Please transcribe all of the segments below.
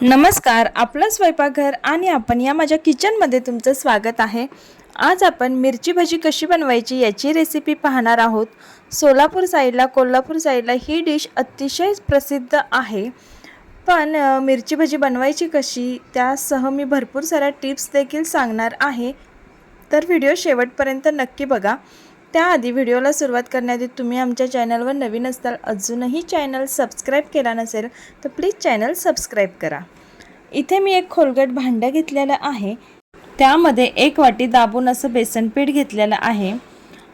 नमस्कार आपलं स्वयंपाकघर आणि आपण या माझ्या किचनमध्ये तुमचं स्वागत आहे. आज आपण मिरची भजी कशी बनवायची याची रेसिपी पाहणार आहोत. सोलापूर साईडला कोल्हापूर साईडला ही डिश अतिशय प्रसिद्ध आहे. पण मिरची भजी बनवायची कशी त्यासह मी भरपूर साऱ्या टिप्स देखील सांगणार आहे. तर व्हिडिओ शेवटपर्यंत नक्की बघा. त्याआधी व्हिडिओला सुरुवात करण्याआधी तुम्ही आमच्या चॅनलवर नवीन असताल अजूनही चॅनल सबस्क्राईब केला नसेल तर प्लीज चॅनल सबस्क्राईब करा. इथे मी एक खोलगट भांडं घेतलेलं आहे. त्यामध्ये एक वाटी दाबून असं बेसन पीठ घेतलेलं आहे.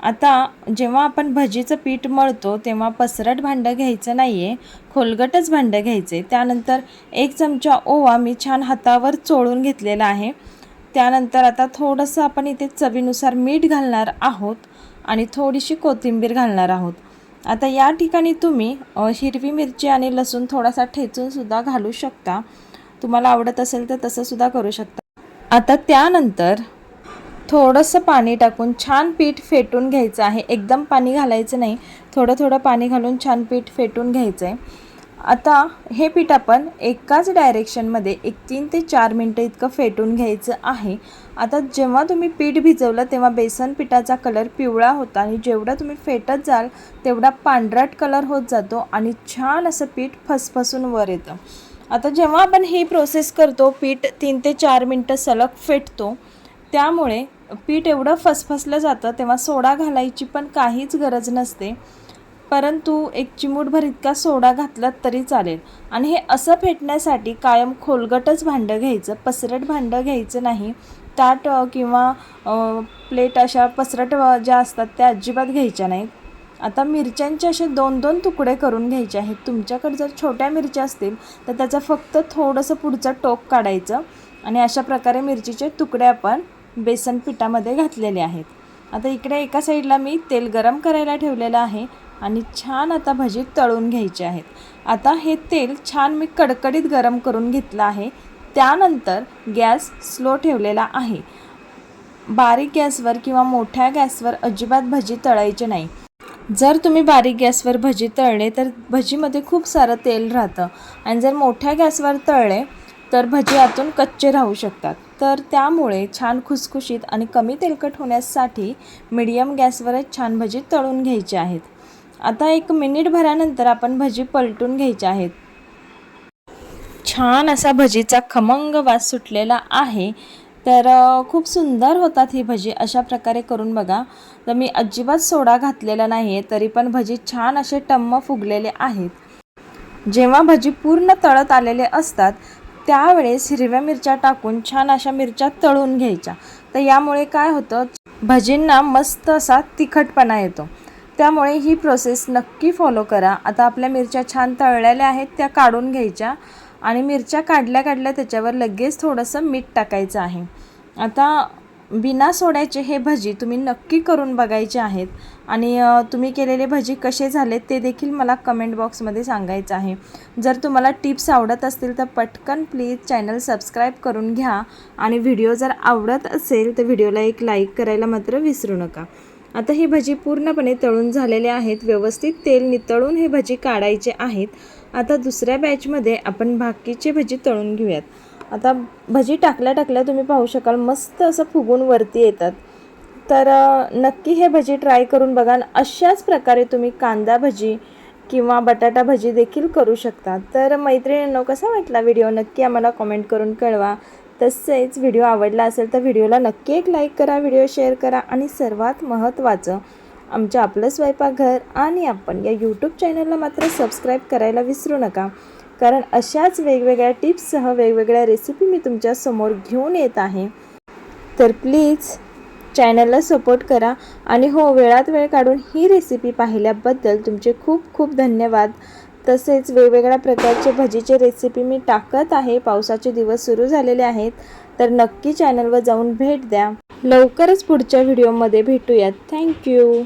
आता जेव्हा आपण भजीचं पीठ मळतो तेव्हा पसरट भांडं घ्यायचं नाही आहे खोलगटच भांडं घ्यायचे. त्यानंतर एक चमचा ओवा मी छान हातावर चोळून घेतलेला आहे. त्यानंतर आता थोडंसं आपण इथे चवीनुसार मीठ घालणार आहोत. आणि थोडीशी कोथिंबीर घालणार आहोत. आता या ठिकाणी तुम्ही हिरवी मिरची आणि लसूण थोडासा ठेचूनसुद्धा घालू शकता. तुम्हाला आवडत असेल तर तसंसुद्धा करू शकता. आता त्यानंतर थोडंसं पाणी टाकून छान पीठ फेटून घ्यायचं आहे. एकदम पाणी घालायचं नाही. थोडं थोडं पाणी घालून छान पीठ फेटून घ्यायचं आहे आता हे पीठ आपण एकाच डायरेक्शनमध्ये एक तीन ते चार मिनटं इतकं फेटून घ्यायचं आहे. आता जेव्हा तुम्ही पीठ भिजवलं तेव्हा बेसन पिठाचा कलर पिवळा होता आणि जेवढा तुम्ही फेटत जाल तेवढा पांढराट कलर होत जातो आणि छान असं पीठ फसफसून वर येतं. आता जेव्हा आपण ही प्रोसेस करतो पीठ तीन ते चार मिनटं सलग फेटतो त्यामुळे पीठ एवढं फसफसलं जातं तेव्हा सोडा घालायची पण काहीच गरज नसते. परंतु एक चिमूटभर इतका सोडा घातलात तरी चालेल. आणि हे असं फेटण्यासाठी कायम खोलगटच भांडं घ्यायचं पसरट भांडं घ्यायचं नाही. ताट किंवा प्लेट अशा पसरट ज्या असतात त्या अजिबात घ्यायच्या नाहीत. आता मिरच्यांचे असे दोन दोन तुकडे करून घ्यायचे आहेत. तुमच्याकडे जर छोट्या मिरच्या असतील तर त्याचं फक्त थोडंसं पुढचं टोक काढायचं आणि अशा प्रकारे मिरचीचे तुकडे आपण बेसन पिठामध्ये घातलेले आहेत. आता इकडे एका साईडला मी तेल गरम करायला ठेवलेलं आहे. आणि छान आता भजी तळून घ्यायचे आहेत. आता हे तेल छान मी कडकडीत गरम करून घेतलं आहे. त्यानंतर गॅस स्लो ठेवलेला आहे. बारीक गॅसवर किंवा मोठ्या गॅसवर अजिबात भजी तळायचे नाही. जर तुम्ही बारीक गॅसवर भजी तळले तर भजीमध्ये खूप सारं तेल राहतं. आणि जर मोठ्या गॅसवर तळले तर भजी आतून कच्चे राहू शकतात. तर त्यामुळे छान खुसखुशीत आणि कमी तेलकट होण्यासाठी मीडियम गॅसवरच छान भजी तळून घ्यायची आहेत. आता एक मिनिट भरानंतर आपण भजी पलटून घ्यायच्या आहेत. छान असा भजीचा खमंग वास सुटलेला आहे. तर खूप सुंदर होतात ही भजी अशा प्रकारे करून बघा. तर मी अजिबात सोडा घातलेला नाही आहे तरी पण भजी छान असे टम्म फुगलेले आहेत. जेव्हा भजी पूर्ण तळत आलेले असतात त्यावेळेस हिरव्या मिरच्या टाकून छान अशा मिरच्या तळून घ्यायच्या. तर यामुळे काय होतं भजींना मस्त असा तिखटपणा येतो. त्यामुळे ही प्रोसेस नक्की फॉलो करा. आता आपल्या मिरच्या छान तळलेल्या आहेत त्या काढून घ्यायच्या. आणि मिरच्या काढल्या काढल्या त्याच्यावर लगेच थोडंसं मीठ टाकायचं आहे. आता बिना सोड्याचे हे भजी तुम्ही नक्की करून बघायचे आहेत. आणि तुम्ही केलेले भजी कसे झाले ते देखील मला कमेंट बॉक्समध्ये सांगायचं आहे. जर तुम्हाला टिप्स आवडत असतील तर पटकन प्लीज चॅनल सबस्क्राईब करून घ्या. आणि व्हिडिओ जर आवडत असेल तर व्हिडिओला एक लाईक करायला मात्र विसरू नका. आता ही भजी पूर्णपणे तळून झालेले आहेत. व्यवस्थित तेल नितळून हे भजी काढायचे आहेत. आता दुसऱ्या बॅचमध्ये आपण बाकीचे भजी तळून घेऊयात. आता भजी टाकल्या टाकल्या तुम्ही पाहू शकाल मस्त असं फुगून वरती येतात. तर नक्की हे भजी ट्राय करून बघा अशाच प्रकारे तुम्ही कांदा भजी किंवा बटाटा भजी देखील करू शकता. तर मैत्रिणींनो कसा वाटला व्हिडिओ नक्की आम्हाला कमेंट करून कळवा. तसेच व्हिडिओ आवडला असेल तर व्हिडिओला नक्की एक लाईक करा व्हिडिओ शेअर करा आणि सर्वात महत्त्वाचं आमचं आपलं स्वयंपाकघर आणि आपण या यूट्यूब चॅनलला मात्र सबस्क्राईब करायला विसरू नका. कारण अशाच वेगवेगळ्या टिप्ससह वेगवेगळ्या रेसिपी मी तुमच्यासमोर घेऊन येत आहे. तर प्लीज चॅनलला सपोर्ट करा आणि हो वेळात वेळ काढून ही रेसिपी पाहिल्याबद्दल तुमचे खूप खूप धन्यवाद. तसेच वेगवेगळ्या प्रकारचे भजीचे रेसिपी मी टाकत आहे. पावसाचे दिवस सुरू झालेले आहेत. तर नक्की चॅनलवर जाऊन भेट द्या. लवकरच पुढच्या व्हिडिओमध्ये भेटूयात. थँक्यू